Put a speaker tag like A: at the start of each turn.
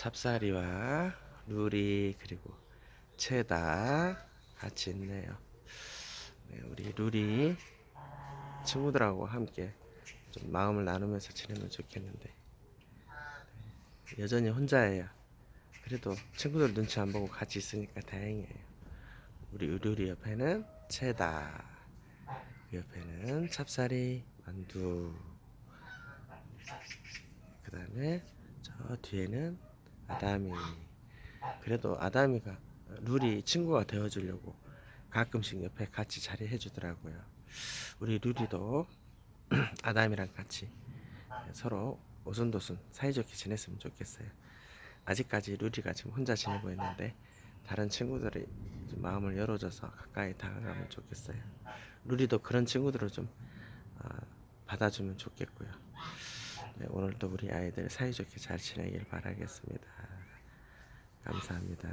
A: 찹쌀이와 루리 그리고 체다 같이 있네요. 네, 우리 루리 친구들하고 함께 좀 마음을 나누면서 지내면 좋겠는데 네, 여전히 혼자예요. 그래도 친구들 눈치 안 보고 같이 있으니까 다행이에요. 우리 루리 옆에는 체다, 그 옆에는 찹쌀이 만두. 그 다음에 저 뒤에는 아담이. 그래도 아담이가 룰이 친구가 되어주려고 가끔씩 옆에 같이 자리 해 주더라고요. 우리 룰이도 아담이랑 같이 서로 오순도순 사이좋게 지냈으면 좋겠어요. 아직까지 룰이가 지금 혼자 지내고 있는데 다른 친구들이 좀 마음을 열어줘서 가까이 다가가면 좋겠어요. 룰이도 그런 친구들을 좀 아, 받아주면 좋겠고요. 네, 오늘도 우리 아이들 사이좋게 잘 지내길 바라겠습니다. 감사합니다.